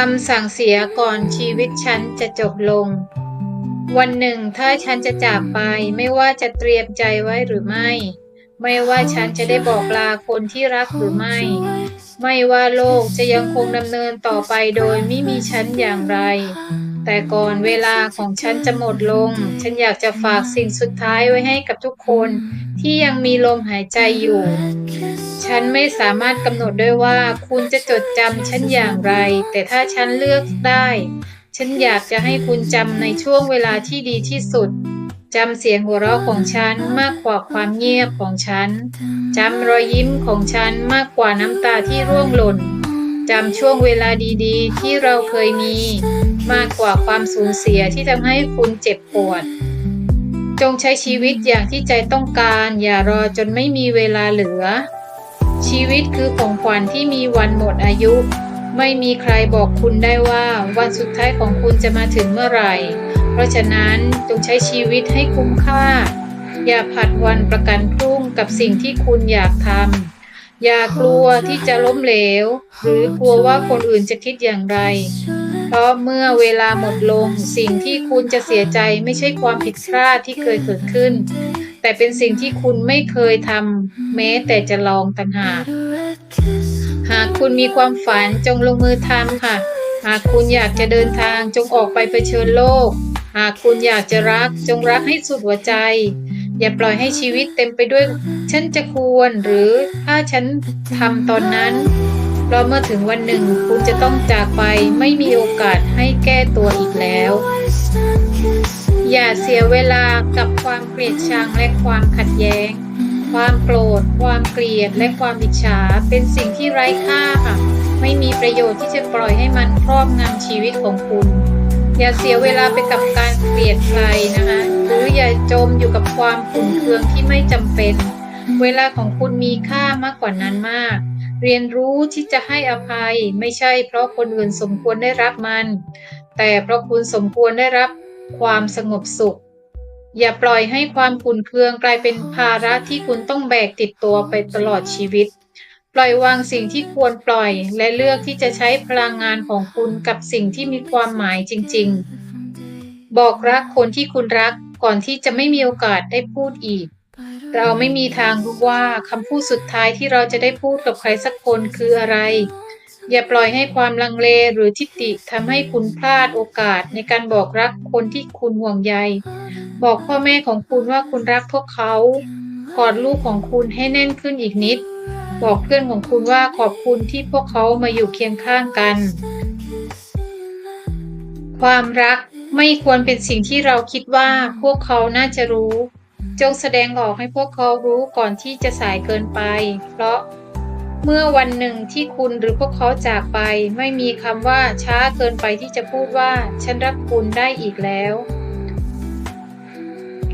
คำสั่งเสียก่อนชีวิตฉันจะจบลง วันหนึ่งถ้าฉันจะจากไปไม่ว่าจะเตรียมใจไว้หรือไม่ ไม่ว่าฉันจะได้บอกลาคนที่รักหรือไม่ ไม่ว่าโลกจะยังคงดำเนินต่อไปโดยไม่มีฉันอย่างไร แต่ก่อนเวลาของฉันจะหมดลง ฉันอยากจะฝากสิ่งสุดท้ายไว้ให้กับทุกคนที่ยังมีลมหายใจอยู่ ฉันไม่สามารถกำหนดได้ว่าคุณจะจดจำฉันอย่างไร แต่ถ้าฉันเลือกได้ ฉันอยากจะให้คุณจำในช่วงเวลาที่ดีที่สุดจำเสียงหัวเราะของฉันมากกว่าความเงียบของฉันจำรอยยิ้มของฉันมากกว่าน้ำตาที่ร่วงหล่นจำช่วงเวลาดีๆ ที่เราเคยมี มากกว่าความสูญเสียที่ทำให้คุณเจ็บปวด จงใช้ชีวิตอย่างที่ใจต้องการ อย่ารอจนไม่มีเวลาเหลือ ชีวิตคือของขวัญที่มีวันหมดอายุ ไม่มีใครบอกคุณได้ว่าวันสุดท้ายของคุณจะมาถึงเมื่อไหร่ เพราะฉะนั้นจงใช้ชีวิตให้คุ้มค่า อย่าผัดวันประกันพรุ่งกับสิ่งที่คุณอยากทำอย่ากลัวที่จะล้มเหลว หรือกลัวว่าคนอื่นจะคิดอย่างไร เพราะเมื่อเวลาหมดลงสิ่งที่คุณจะเสียใจไม่ใช่ความผิดพลาดที่เคยเกิดขึ้น แต่เป็นสิ่งที่คุณไม่เคยทำแม้แต่จะลองต่างหาก หากคุณมีความฝันจงลงมือทำค่ะ หากคุณอยากจะเดินทางจงออกไปเผชิญโลก หากคุณอยากจะรักจงรักให้สุดหัวใจ อย่าปล่อยให้ชีวิตเต็มไปด้วย ฉันจะควรหรือถ้าฉันทำตอนนั้นเพราะเมื่อถึงวันหนึ่งคุณจะต้องจากไปไม่มีโอกาสให้แก้ตัวอีกแล้ว อย่าเสียเวลากับความเกลียดชังและความขัดแย้ง ความโกรธ ความเกลียดและความอิจฉา เป็นสิ่งที่ไร้ค่าค่ะ ไม่มีประโยชน์ที่จะปล่อยให้มันครอบงำชีวิตของคุณ อย่าเสียเวลาไปกับการเกลียดใครนะคะหรืออย่าจมอยู่กับความขุ่นเคืองที่ไม่จำเป็น เวลาของคุณมีค่ามากกว่านั้นมากเรียนรู้ที่จะให้อภัยไม่ใช่เพราะคนอื่นสมควรได้รับมัน แต่เพราะคุณสมควรได้รับ ความสงบสุข อย่าปล่อยให้ความขุ่นเคืองกลายเป็นภาระที่คุณต้องแบกติดตัวไปตลอดชีวิต ปล่อยวางสิ่งที่ควรปล่อย และเลือกที่จะใช้พลังงานของคุณกับสิ่งที่มีความหมายจริง ๆ บอกรักคนที่คุณรักก่อนที่จะไม่มีโอกาสได้พูดอีก เราไม่มีทางรู้ว่าคำพูดสุดท้ายที่เราจะได้พูดกับใครสักคนคืออะไร อย่าปล่อยให้ความลังเลหรือทิฏฐิทำให้คุณพลาดโอกาสในการบอกรักคนที่คุณห่วงใย บอกพ่อแม่ของคุณว่าคุณรักพวกเขา กอดลูกของคุณให้แน่นขึ้นอีกนิด บอกเพื่อนของคุณว่าขอบคุณที่พวกเขามาอยู่เคียงข้างกัน ความรักไม่ควรเป็นสิ่งที่เราคิดว่าพวกเขาน่าจะรู้ จงแสดงออกให้พวกเขารู้ก่อนที่จะสายเกินไป เพราะ เมื่อวันหนึ่งที่คุณหรือพวกเขาจากไป ไม่มีคำว่าช้าเกินไปที่จะพูดว่า ฉันรักคุณได้อีกแล้ว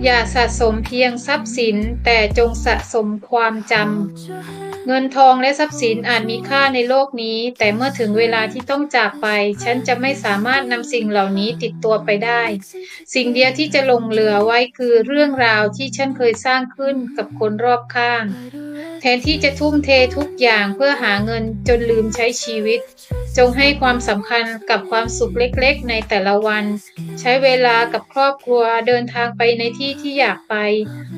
อย่าสะสมเพียงทรัพย์สิน แต่จงสะสมความจำเงินทองและทรัพย์สินอาจมีค่าในโลกนี้ แต่เมื่อถึงเวลาที่ต้องจากไป ฉันจะไม่สามารถนำสิ่งเหล่านี้ติดตัวไปได้ สิ่งเดียวที่จะลงเหลือไว้คือเรื่องราวที่ฉันเคยสร้างขึ้นกับคนรอบข้าง แทนที่จะทุ่มเททุกอย่างเพื่อหาเงินจนลืมใช้ชีวิต จงให้ความสำคัญกับความสุขเล็กๆ ในแต่ละวัน ใช้เวลากับครอบครัวเดินทางไปในที่ที่อยากไป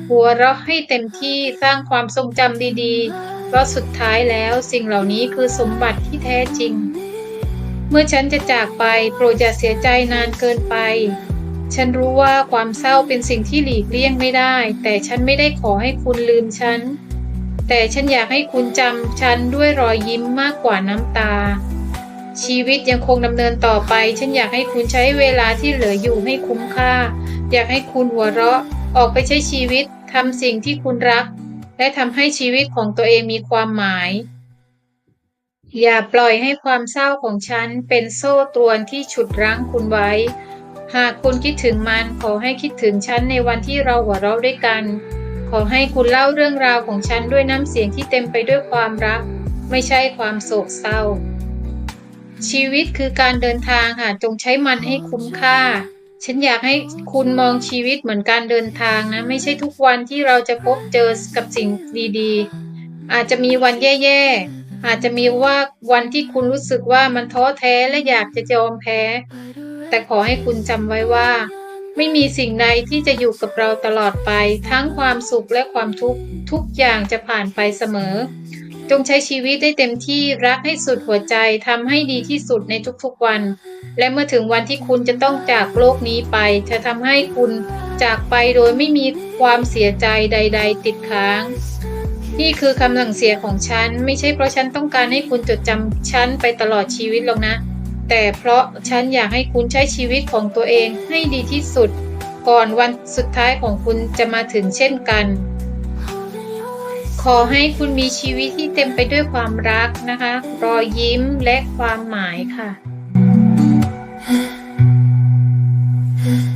หัวเราะให้เต็มที่สร้างความทรงจำดีๆ เพราะสุดท้ายแล้วสิ่งเหล่านี้คือสมบัติที่แท้จริง เมื่อฉันจะจากไปโปรดอย่าเสียใจนานเกินไปฉันรู้ว่าความเศร้าเป็นสิ่งที่หลีกเลี่ยงไม่ได้ แต่ฉันไม่ได้ขอให้คุณลืมฉัน แต่ฉันอยากให้คุณจำฉันด้วยรอยยิ้มมากกว่าน้ำตา ชีวิตยังคงดำเนินต่อไป ฉันอยากให้คุณใช้เวลาที่เหลืออยู่ให้คุ้มค่า อยากให้คุณหัวเราะ ออกไปใช้ชีวิตทำสิ่งที่คุณรัก และทำให้ชีวิตของตัวเองมีความหมาย อย่าปล่อยให้ความเศร้าของฉันเป็นโซ่ตรวนที่ฉุดรั้งคุณไว้ หากคุณคิดถึงมันขอให้คิดถึงฉันในวันที่เราหัวเราะด้วยกัน ขอให้คุณเล่าเรื่องราวของฉันด้วยน้ำเสียงที่เต็มไปด้วยความรัก ไม่ใช่ความโศกเศร้า ชีวิตคือการเดินทางค่ะจงใช้มันให้คุ้มค่า ฉันอยากให้คุณมองชีวิตเหมือนการเดินทางนะ ไม่ใช่ทุกวันที่เราจะพบเจอกับสิ่งดีๆ อาจจะมีวันแย่ๆ อาจจะมีว่าวันที่คุณรู้สึกว่ามันท้อแท้และอยากจะยอมแพ้ แต่ขอให้คุณจำไว้ว่า ไม่มีสิ่งใดที่จะอยู่กับเราตลอดไป ทั้งความสุขและความทุกข์ทุกอย่างจะผ่านไปเสมอ จงใช้ชีวิตได้เต็มที่รักให้สุดหัวใจทำให้ดีที่สุดในทุกๆวัน และเมื่อถึงวันที่คุณจะต้องจากโลกนี้ไป จะทำให้คุณจากไปโดยไม่มีความเสียใจใด ๆ ติดค้าง นี่คือคำสั่งเสียของฉัน ไม่ใช่เพราะฉันต้องการให้คุณจดจำฉันไปตลอดชีวิตหรอกนะ แต่เพราะฉันอยากให้คุณใช้ชีวิตของตัวเองให้ดีที่สุด ก่อนวันสุดท้ายของคุณจะมาถึงเช่นกัน ขอให้คุณมีชีวิตที่เต็มไปด้วยความรักนะคะ รอยยิ้มและความหมายค่ะ Mm-hmm.